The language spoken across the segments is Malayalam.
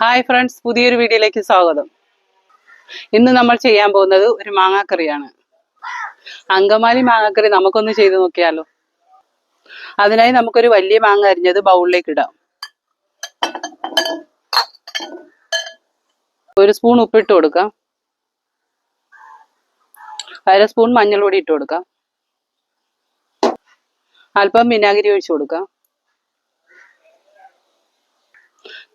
ഹായ് ഫ്രണ്ട്സ് പുതിയൊരു വീഡിയോയിലേക്ക് സ്വാഗതം. ഇന്ന് നമ്മൾ ചെയ്യാൻ പോകുന്നത് ഒരു മാങ്ങാക്കറിയാണ്. അങ്കമാലി മാങ്ങാക്കറി നമുക്കൊന്ന് ചെയ്ത് നോക്കിയാലോ? അതിനായി നമുക്കൊരു വലിയ മാങ്ങ അരിഞ്ഞത് ബൗളിലേക്ക് ഇടാം. ഒരു സ്പൂൺ ഉപ്പിട്ട് കൊടുക്കാം. അര സ്പൂൺ മഞ്ഞൾപ്പൊടി ഇട്ട് കൊടുക്കാം. അല്പം വിനാഗിരി ഒഴിച്ചു കൊടുക്കാം.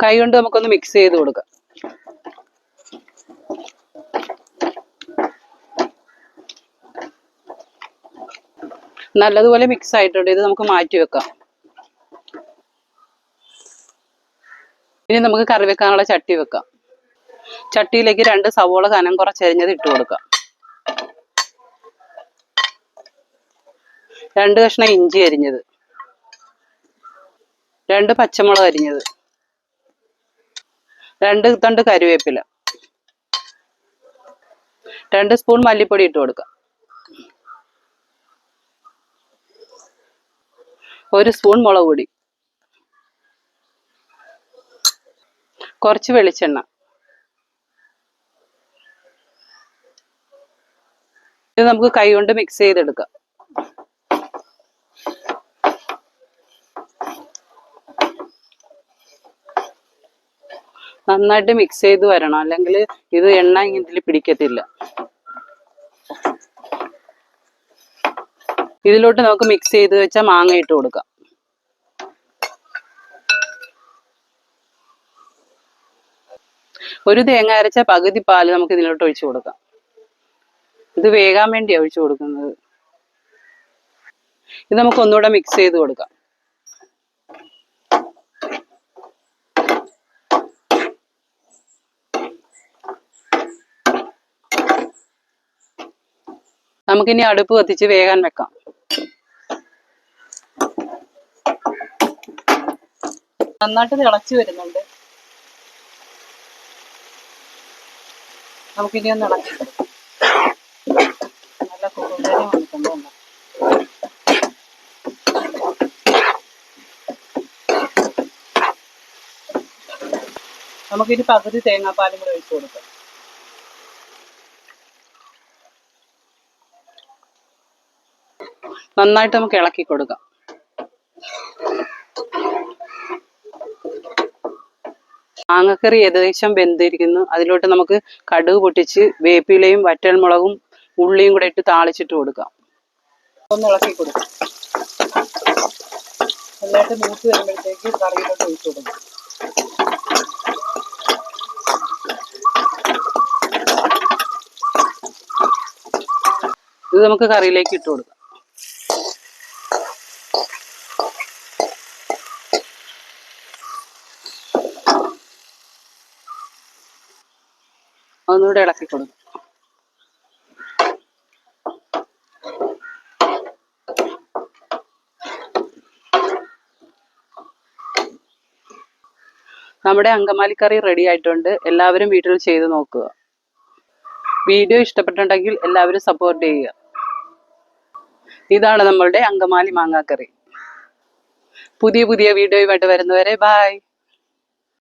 കൈ കൊണ്ട് നമുക്കൊന്ന് മിക്സ് ചെയ്ത് കൊടുക്കാം. നല്ലതുപോലെ മിക്സ് ആയിട്ടുണ്ട്. ഇത് നമുക്ക് മാറ്റി വെക്കാം. ഇനി നമുക്ക് കറി വെക്കാനുള്ള ചട്ടി വെക്കാം. ചട്ടിയിലേക്ക് രണ്ട് സവോള കനം കുറച്ചരിഞ്ഞത് ഇട്ട് കൊടുക്കാം. രണ്ട് കഷ്ണം ഇഞ്ചി അരിഞ്ഞത്. രണ്ട് പച്ചമുളക് അരിഞ്ഞത്. രണ്ട് തണ്ട് കരുവേപ്പില രണ്ട് സ്പൂൺ മല്ലിപ്പൊടി ഇട്ട് കൊടുക്കുക ഒരു സ്പൂൺ മുളക് പൊടി. കുറച്ച് വെളിച്ചെണ്ണ. ഇത് നമുക്ക് കൈ കൊണ്ട് മിക്സ് ചെയ്തെടുക്കാം. നന്നായിട്ട് മിക്സ് ചെയ്ത് വരണം. അല്ലെങ്കിൽ ഇത് എണ്ണ ഇതിൽ പിടിക്കത്തില്ല. ഇതിലോട്ട് നമുക്ക് മിക്സ് ചെയ്ത് വെച്ചാൽ മാങ്ങ ഇട്ട് കൊടുക്കാം. ഒരു തേങ്ങ അരച്ച പകുതി പാൽ നമുക്ക് ഇതിലോട്ട് ഒഴിച്ചു കൊടുക്കാം. ഇത് വേകാൻ വേണ്ടിയാണ് ഒഴിച്ചു കൊടുക്കുന്നത്. ഇത് നമുക്ക് ഒന്നുകൂടെ മിക്സ് ചെയ്ത് കൊടുക്കാം. നമുക്കിനി അടുപ്പ് കത്തിച്ച് വേഗം വെക്കാം. നന്നായിട്ട് തിളച്ച് വരുന്നുണ്ട്. നമുക്കിനി ഒന്ന് ഇളക്കി. നല്ല വന്നിട്ടുണ്ട്. നമുക്കിനി പകുതി തേങ്ങാപ്പാലും കൂടെ ഒഴിച്ചു കൊടുക്കാം. നന്നായിട്ട് നമുക്ക് ഇളക്കി കൊടുക്കാം. മാങ്ങക്കറി ഏകദേശം വെന്തിരിക്കുന്നു. അതിലോട്ട് നമുക്ക് കടുക് പൊട്ടിച്ച് വേപ്പിലയും വറ്റൽമുളകും ഉള്ളിയും കൂടെ ഇട്ട് താളിച്ചിട്ട് കൊടുക്കാം. ഒന്ന് ഇളക്കി കൊടുക്കാം. നന്നായിട്ട് മൂത്ത് വരുമ്പോഴത്തേക്ക് കറിയിലോട്ട് ഒഴിച്ചു കൊടുക്കാം. ഇത് നമുക്ക് കറിയിലേക്ക് ഇട്ട് കൊടുക്കാം. ഒന്നുകൂടെ ഇളക്കി കൊടുക്കും നമ്മുടെ അങ്കമാലിക്കറി റെഡി ആയിട്ടുണ്ട്. എല്ലാവരും വീട്ടിൽ ചെയ്ത് നോക്കുക. വീഡിയോ ഇഷ്ടപ്പെട്ടുണ്ടെങ്കിൽ എല്ലാവരും സപ്പോർട്ട് ചെയ്യുക. ഇതാണ് നമ്മളുടെ അങ്കമാലി മാങ്ങാക്കറി. പുതിയ പുതിയ വീഡിയോയുമായിട്ട് വരുന്നവരെ ബായ്